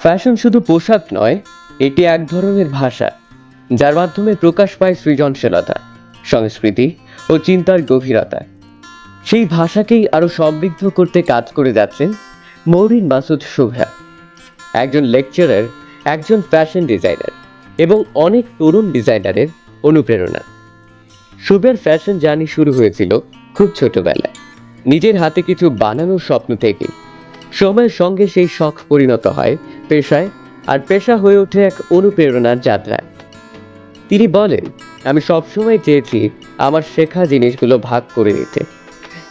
Fashion শুধু পোশাক নয়, এটি এক ধরনের ভাষা, যার মাধ্যমে প্রকাশ পায় সৃজনশীলতা, সংস্কৃতি ও চিন্তার গভীরতা। সেই ভাষাকেই আরও সমৃদ্ধ করতে কাজ করে যাচ্ছেন মৌরিন মাসুদ শুভ্রা, একজন লেকচারার, একজন ফ্যাশন ডিজাইনার এবং অনেক তরুণ ডিজাইনারের অনুপ্রেরণা। শুভ্রার ফ্যাশন জার্নি শুরু হয়েছিল খুব ছোটবেলায়। নিজের হাতে কিছু বানানোর স্বপ্ন থেকে। সময়ের সঙ্গে সেই শখ পরিণত হয় পেশায় আর পেশা হয়ে ওঠে এক অনুপ্রেরণার যাত্রা তিনি বলেন, আমি সবসময় চেয়েছি আমার শেখা জিনিসগুলো ভাগ করে নিতে।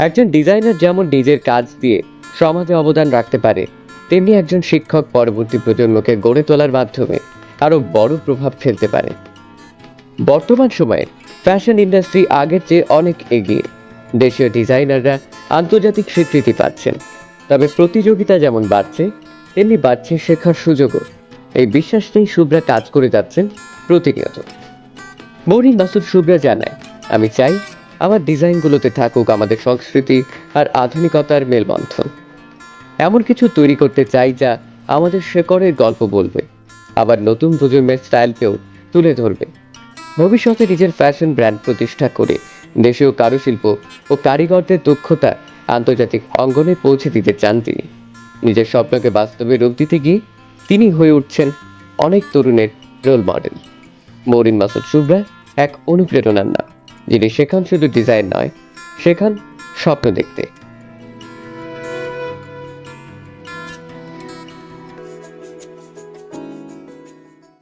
একজন ডিজাইনার যেমন নিজের কাজ দিয়ে সমাজে অবদান রাখতে পারে, তেমনি একজন শিক্ষক পরবর্তী প্রজন্মকে গড়ে তোলার মাধ্যমে আরও বড় প্রভাব ফেলতে পারে। বর্তমান সময়ে ফ্যাশন ইন্ডাস্ট্রি আগের চেয়ে অনেক এগিয়ে। দেশীয় ডিজাইনাররা আন্তর্জাতিক স্বীকৃতি পাচ্ছেন, তবে প্রতিযোগিতা যেমন বাড়ছে তেমনি বাড়ছে শেখার সুযোগও। এই বিশ্বাস নিয়েই শুভ্রা কাজ করে যাচ্ছেন প্রতিনিয়ত। মৌরিন মাসুদ শুভ্রা জানায়, আমি চাই আমার ডিজাইনগুলোতে থাকুক আমাদের সংস্কৃতি আর আধুনিকতার মেলবন্ধন। এমন কিছু তৈরি করতে চাই যা আমাদের শেকড়ের গল্প বলবে, আবার নতুন প্রজন্মের স্টাইলকেও তুলে ধরবে। ভবিষ্যতে নিজের ফ্যাশন ব্র্যান্ড প্রতিষ্ঠা করে দেশীয় কারুশিল্প ও কারিগরদের দক্ষতা আন্তর্জাতিক অঙ্গনে পৌঁছে দিতে চান তিনি। নিজের স্বপ্নকে বাস্তবে রূপ দিতে গিয়ে তিনি হয়ে উঠছেন অনেক তরুণের রোল মডেল মরিন মাসুদ শুভ্রা এক অনুপ্রেরণার নাম, যিনি শেখান শুধু ডিজাইন নয় শেখান স্বপ্ন দেখতে।